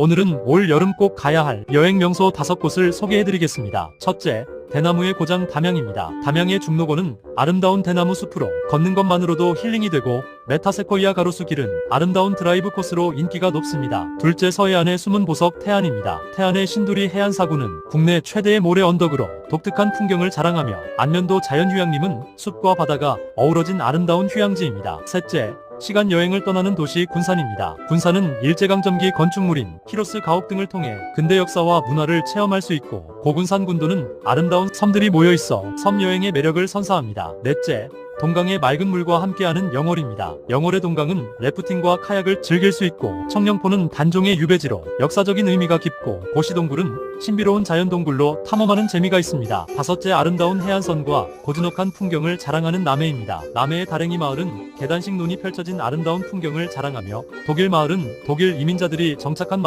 오늘은 올 여름 꼭 가야 할 여행 명소 다섯 곳을 소개해드리겠습니다. 첫째, 대나무의 고장 담양입니다. 담양의 중록원은 아름다운 대나무 숲으로 걷는 것만으로도 힐링이 되고 메타세코이아 가로수 길은 아름다운 드라이브 코스로 인기가 높습니다. 둘째 서해안의 숨은 보석 태안입니다. 태안의 신두리 해안사구는 국내 최대의 모래 언덕으로 독특한 풍경을 자랑하며 안면도 자연휴양림은 숲과 바다가 어우러진 아름다운 휴양지입니다. 셋째, 시간 여행을 떠나는 도시 군산입니다. 군산은 일제강점기 건축물인 키로스 가옥 등을 통해 근대 역사와 문화를 체험할 수 있고 고군산 군도는 아름다운 섬들이 모여 있어 섬 여행의 매력을 선사합니다. 넷째, 동강의 맑은 물과 함께하는 영월입니다. 영월의 동강은 래프팅과 카약을 즐길 수 있고 청령포는 단종의 유배지로 역사적인 의미가 깊고 고시동굴은 신비로운 자연동굴로 탐험하는 재미가 있습니다. 다섯째 아름다운 해안선과 고즈넉한 풍경을 자랑하는 남해입니다. 남해의 다랭이 마을은 계단식 눈이 펼쳐진 아름다운 풍경을 자랑하며 독일 마을은 독일 이민자들이 정착한 마을